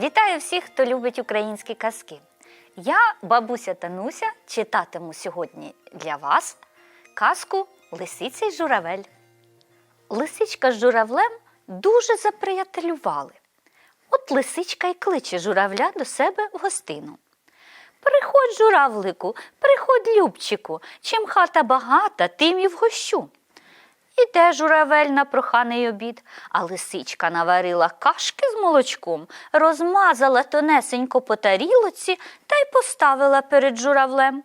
Вітаю всіх, хто любить українські казки. Я, бабуся Тануся, читатиму сьогодні для вас казку Лисиця й журавель. Лисичка з журавлем дуже заприятелювали. От лисичка й кличе журавля до себе в гостину. Приходь, журавлику, приходь, любчику, чим хата багата, тим і вгощу. Іде журавель на проханий обід, а лисичка наварила кашки з молочком, розмазала тонесенько по тарілоці та й поставила перед журавлем.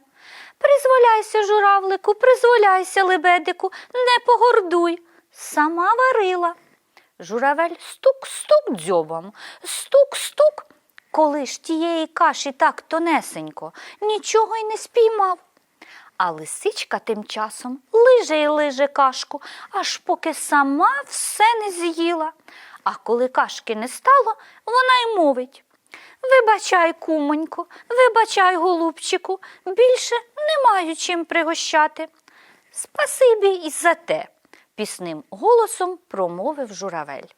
Призволяйся, журавлику, призволяйся, лебедику, не погордуй. Сама варила. Журавель стук-стук дзьобом, стук-стук. Коли ж тієї каші так тонесенько, нічого й не спіймав. А лисичка тим часом лиже й лиже кашку, аж поки сама все не з'їла. А коли кашки не стало, вона й мовить. Вибачай, кумонько, вибачай, голубчику, більше не маю чим пригощати. Спасибі і за те, пісним голосом промовив журавель.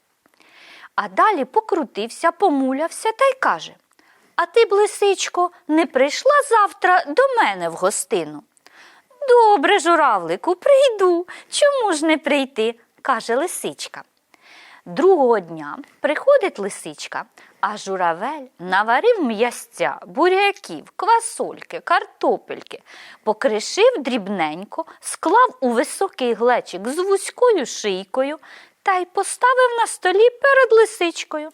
А далі покрутився, помулявся та й каже А ти, б, лисичко, не прийшла завтра до мене в гостину? Добре, журавлику, прийду. Чому ж не прийти? каже лисичка. Другого дня приходить лисичка, а журавель наварив м'ясця, буряків, квасольки, картопельки, покришив дрібненько, склав у високий глечик з вузькою шийкою та й поставив на столі перед лисичкою.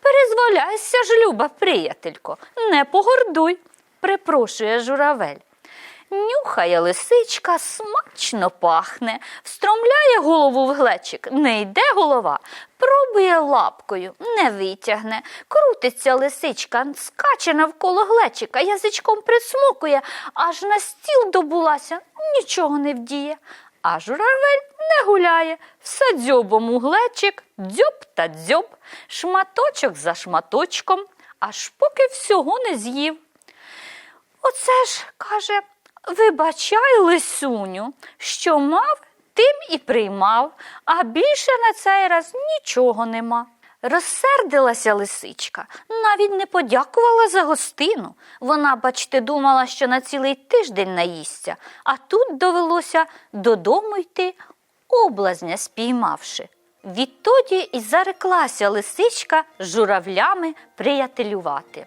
Перезволяйся ж, люба, приятелько, не погордуй, припрошує журавель. Нюхає лисичка, смачно пахне, встромляє голову в глечик, не йде голова, пробує лапкою, не витягне, крутиться лисичка, скаче навколо глечика, язичком присмокує, аж на стіл добулася, нічого не вдіє. А журавель не гуляє, все дзьобом у глечик, дзьоб та дзьоб, шматочок за шматочком, аж поки всього не з'їв. Оце ж, каже, вибачай, лисуню, що мав, тим і приймав, а більше на цей раз нічого нема. Розсердилася лисичка, навіть не подякувала за гостину. Вона, бачте, думала, що на цілий тиждень наїсться, а тут довелося додому йти, облазня спіймавши. Відтоді і зареклася лисичка журавлями приятелювати.